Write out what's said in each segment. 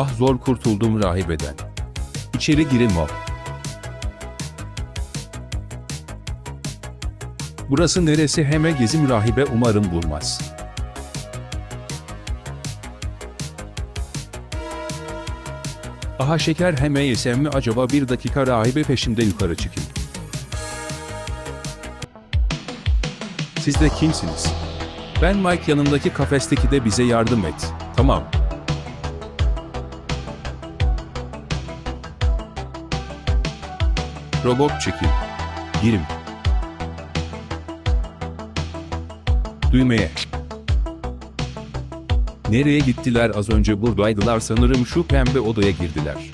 Ah zor kurtuldum rahibeden. İçeri girin o. Burası neresi heme gezim rahibe umarım bulmaz. Aha şeker heme yesem mi acaba bir dakika rahibe peşimde yukarı çıkın. Siz de kimsiniz? Ben Mike yanındaki kafesteki de bize yardım et. Tamam. Robot çekil. Girim. Düğmeye. Nereye gittiler az önce buradaydılar sanırım şu pembe odaya girdiler.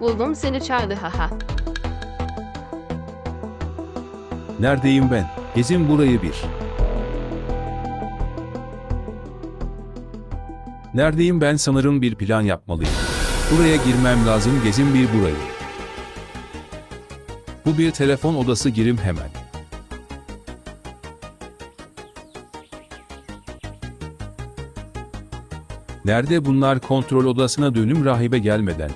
Buldum seni Charlie haha. Neredeyim ben? Gezin burayı bir. Neredeyim ben sanırım bir plan yapmalıyım. Buraya girmem lazım gezin bir burayı. Bu bir telefon odası girim hemen. Nerede bunlar kontrol odasına dönüm rahibe gelmeden.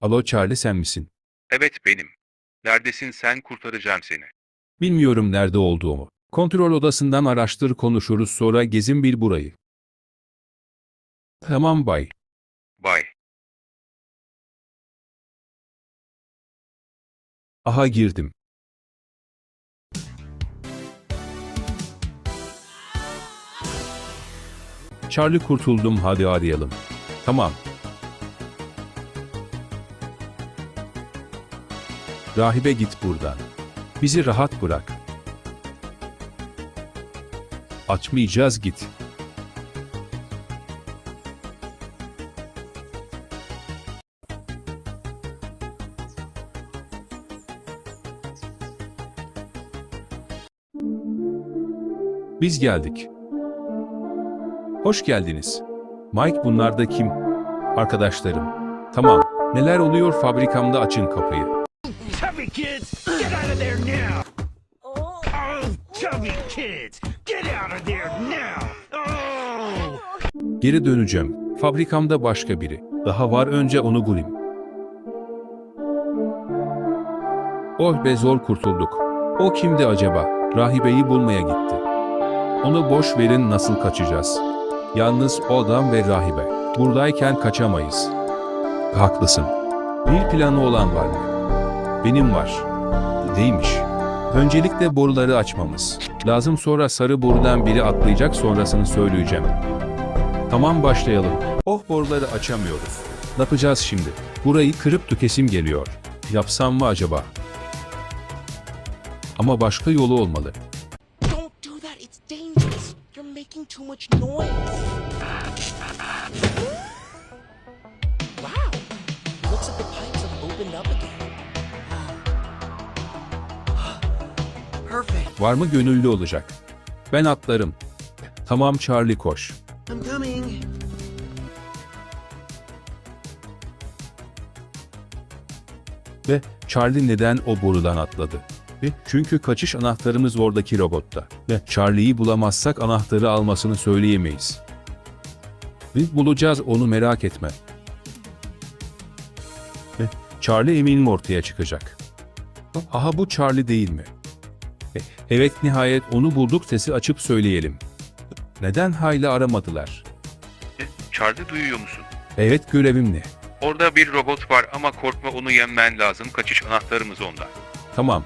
Alo Charlie sen misin? Evet benim. Neredesin sen kurtaracağım seni. Bilmiyorum nerede olduğumu. Kontrol odasından araştır konuşuruz sonra gezin bir burayı. Tamam bay. Bay. Aha girdim. Charlie kurtuldum hadi arayalım. Tamam. Rahibe git buradan. Bizi rahat bırak. Açmayacağız git. Biz geldik. Hoş geldiniz. Mike bunlar da kim? Arkadaşlarım. Tamam. Neler oluyor fabrikamda açın kapıyı. Chubby kids, get out of there now! Oh, chubby kids, Geri döneceğim. Fabrikamda başka biri. Daha var önce onu bulayım. Oh be zor kurtulduk. O kimdi acaba? Rahibeyi bulmaya gitti. Onu boş verin nasıl kaçacağız? Yalnız o adam ve rahibe. Buradayken kaçamayız. Haklısın. Bir planı olan var mı? Benim var. Değilmiş. Öncelikle boruları açmamız. Lazım sonra sarı borudan biri atlayacak sonrasını söyleyeceğim. Tamam başlayalım. Oh boruları açamıyoruz. Ne yapacağız şimdi? Burayı kırıp tükesim geliyor. Yapsam mı acaba? Ama başka yolu olmalı. Don't do that. It's dangerous. You're making too much noise. Var mı gönüllü olacak? Ben atlarım. Tamam Charlie koş. Ve Charlie neden o borudan atladı? Ve çünkü kaçış anahtarımız oradaki robotta. Ve Charlie'yi bulamazsak anahtarı almasını söyleyemeyiz. Ve bulacağız onu merak etme. Ve Charlie eminim ortaya çıkacak. Aha bu Charlie değil mi? E, Evet nihayet onu bulduk sesi açıp söyleyelim. Neden hala aramadılar? E, Charlie duyuyor musun? Evet görevim ne? Orada bir robot var ama korkma onu yenmen lazım. Kaçış anahtarımız onda. Tamam.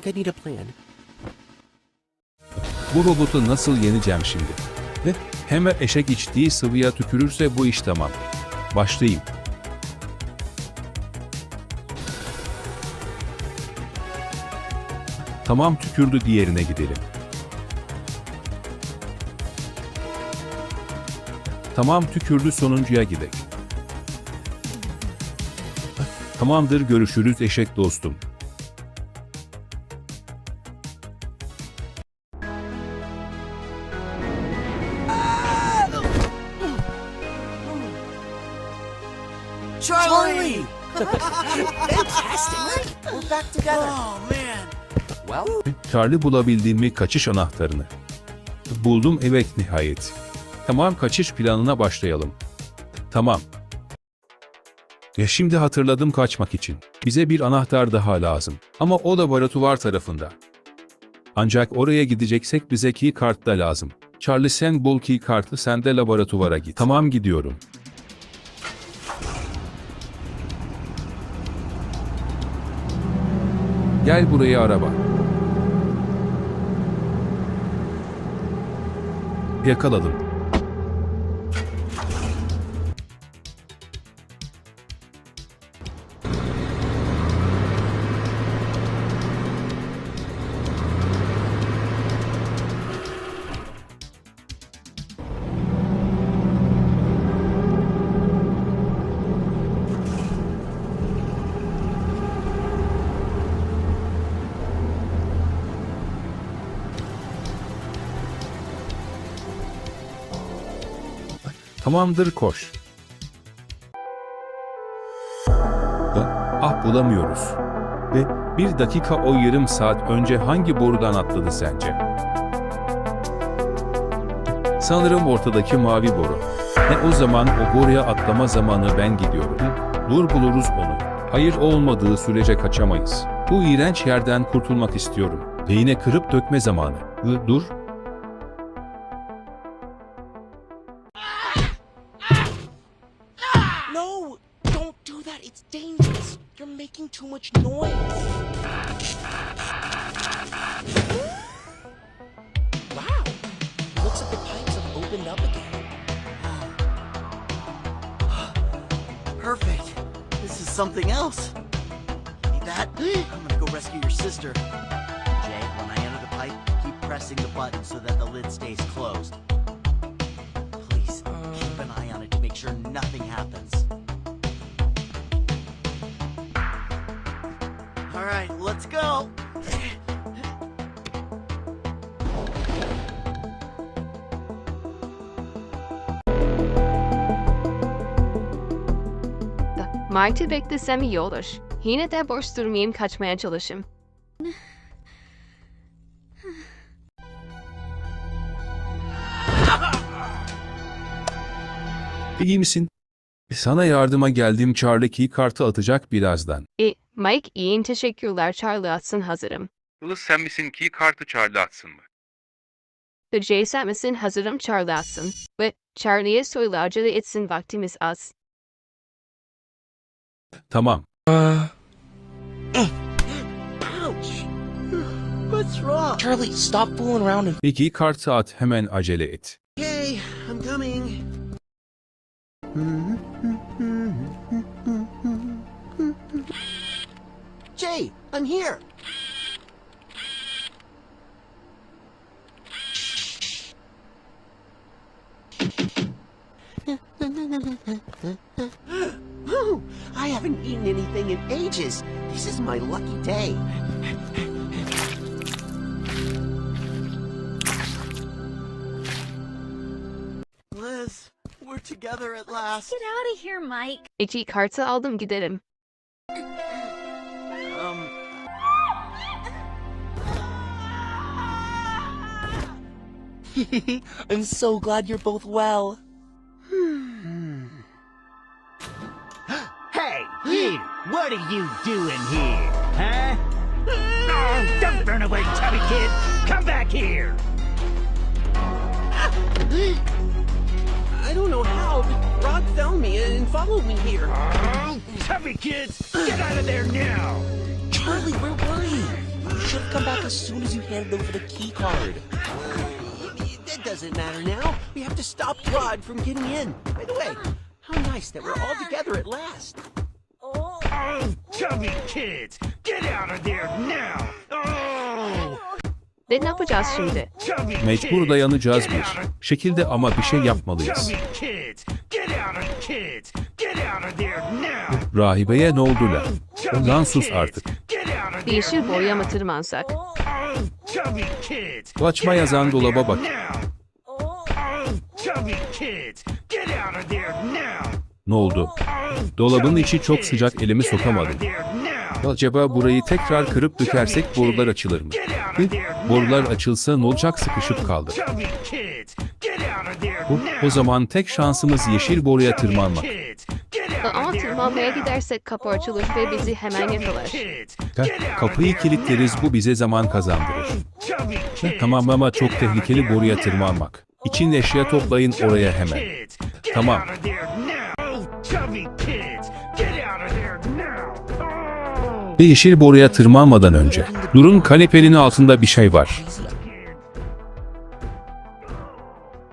Think I need a plan. Bu robotu nasıl yeneceğim şimdi? Ve hemen eşek içtiği sıvıya tükürürse bu iş tamam. Başlayayım. Tamam tükürdü diğerine gidelim. Tamam tükürdü sonuncuya gidek. Tamamdır görüşürüz eşek dostum. Fantastic! Well, Charlie bulabildim mi kaçış anahtarını? Buldum evet nihayet. Tamam kaçış planına başlayalım. Tamam. Ya şimdi hatırladım kaçmak için. Bize bir anahtar daha lazım. Ama o laboratuvar tarafında. Ancak oraya gideceksek bize key kart da lazım. Charlie sen bul key kartı sen de laboratuvara git. Tamam gidiyorum. Gel buraya araba. Yakaladım. Tamamdır koş. Ah bulamıyoruz. Ve bir dakika o yarım saat önce hangi borudan atladı sence? Sanırım ortadaki mavi boru. Ne o zaman o boruya atlama zamanı ben gidiyorum. Dur buluruz onu. Hayır olmadığı sürece kaçamayız. Bu iğrenç yerden kurtulmak istiyorum. Ve yine kırıp dökme zamanı. Dur. Something else. Need that? I'm gonna go rescue your sister. Jay, when I enter the pipe, keep pressing the button so that the lid stays closed. Please, uh. keep an eye on it to make sure nothing happens. Alright, let's go. Martı beklesem iyi olur. Yine de boş durmayayım kaçmaya çalışayım. İyi misin? Sana yardıma geldim Charlie key kartı atacak birazdan. E, Mike iyiyim teşekkürler Charlie atsın hazırım. Yıldız sen misin ki kartı Charlie atsın mı? The J sen misin hazırım Charlie atsın. Ve Charlie'ye söyle acele etsin vaktimiz az. Tamam. Ouch! What's wrong? Charlie, stop fooling around and Peki kartı at hemen acele et. Okay, I'm coming. Jay, I'm here. Whew, I haven't eaten anything in ages. This is my lucky day. Liz, we're together at last. Get out of here, Mike. E, key kartı aldım gidelim. Um. I'm so glad you're both well. You! What are you doing here? Huh? Oh, don't run away, chubby kid! Come back here! I don't know how, but Rod found me and followed me here. Oh, chubby kids, get out of there now! Charlie, where were you? You should have come back as soon as you handed over the key card. That doesn't matter now. We have to stop Rod from getting in. By the way, how nice that we're all together at last. Chubby kids, get out of there now! Oh! Ve ne yapacağız şimdi? Mecbur kids, dayanacağız get bir out of- şekilde ama bir şey yapmalıyız. Chubby kids, get out of kids, get out of there now. Rahibeye ne oldu la? Chubby Ondan sus kids, artık. Get out of Bir yeşil there boruya mı now. tırmansak? Chubby kids. Açma get yazan out of dolaba there bak. now. Chubby kids, get out of there now. Ne oldu? Dolabın içi çok sıcak, elimi sokamadım. Acaba burayı tekrar kırıp dökersek borular açılır mı? Hı? Borular açılsa ne olacak sıkışıp kaldı. Now. o zaman tek şansımız yeşil boruya tırmanmak. Ama tırmanmaya gidersek kapı açılır ve bizi hemen yakalar. out Kapıyı kilitleriz bu bize zaman kazandırır. Kids, Tamam ama çok tehlikeli boruya tırmanmak. İçin eşya toplayın oraya hemen. Tamam. Ve yeşil boruya tırmanmadan önce. Durun kanepenin altında bir şey var.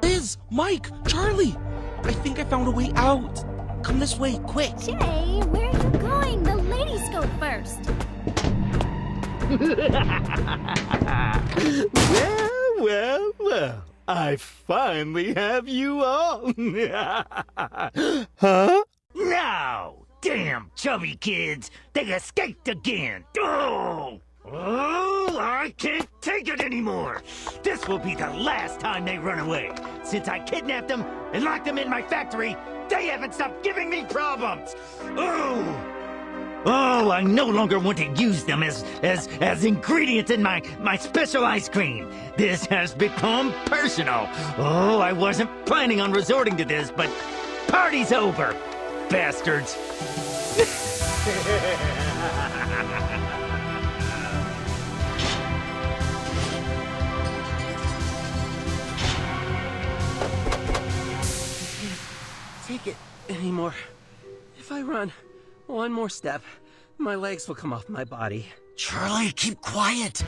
Liz, Mike, Charlie. I think I found a way out. Come this way, quick. Jay, where are you going? The ladies go first. Well, well, well. I finally have you all. huh? No! Damn chubby kids! They escaped again! Oh! Oh, I can't take it anymore! This will be the last time they run away! Since I kidnapped them and locked them in my factory, they haven't stopped giving me problems! Oh! Oh, I no longer want to use them as as as ingredients in my my special ice cream. This has become personal. Oh, I wasn't planning on resorting to this, but party's over, bastards. I can't take it anymore. If I run one more step, my legs will come off my body. Charlie, keep quiet.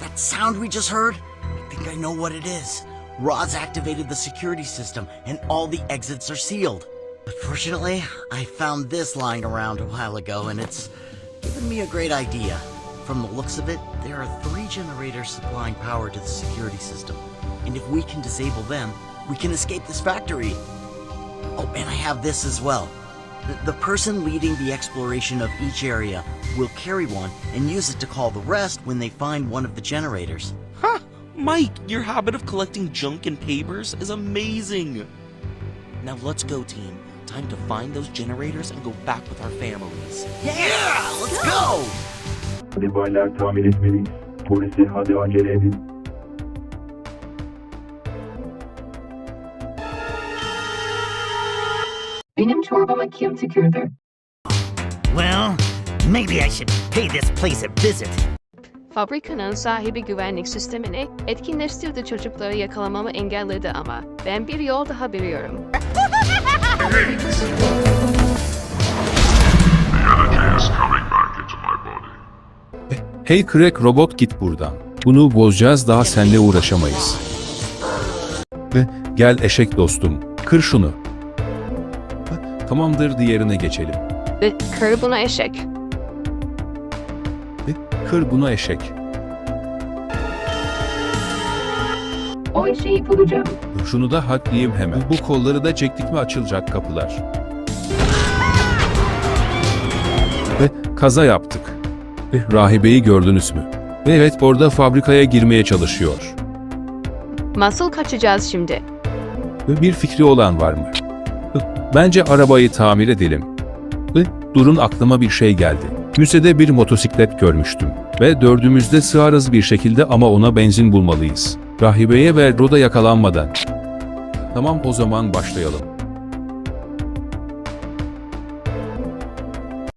That sound we just heard? I think I know what it is. Roz activated the security system, and all the exits are sealed. Fortunately, I found this lying around a while ago, and it's given me a great idea. From the looks of it, there are three generators supplying power to the security system. And if we can disable them, we can escape this factory. Oh, and I have this as well. The, the person leading the exploration of each area will carry one and use it to call the rest when they find one of the generators. Huh? Mike, your habit of collecting junk and papers is amazing. Now let's go, team. Time to find those generators and go back with our families. Yeah, let's go! Hadi baylar tamir etmeliyiz. Polisi hadi acele edin. Benim çorbama kim tükürdü? Well, maybe I should pay this place a visit. Fabrikanın sahibi güvenlik sistemini etkinleştirdi çocukları yakalamamı engelledi ama ben bir yol daha biliyorum. Hey Crack robot git buradan. Bunu bozacağız daha seninle uğraşamayız. Ve gel eşek dostum. Kır şunu. Tamamdır diğerine geçelim. Ve kır buna eşek. Ve kır buna eşek. O eşeği bulacağım. Şunu da haklıyım hemen. Bu kolları da çektik mi açılacak kapılar. Ve kaza yaptık. Ve rahibeyi gördünüz mü? Ve evet orada fabrikaya girmeye çalışıyor. Nasıl kaçacağız şimdi? Ve bir fikri olan var mı? Bence arabayı tamir edelim. Ve durun aklıma bir şey geldi. Müzede bir motosiklet görmüştüm. Ve dördümüzde sığarız bir şekilde ama ona benzin bulmalıyız. Rahibeye ve Roda yakalanmadan. Tamam o zaman başlayalım.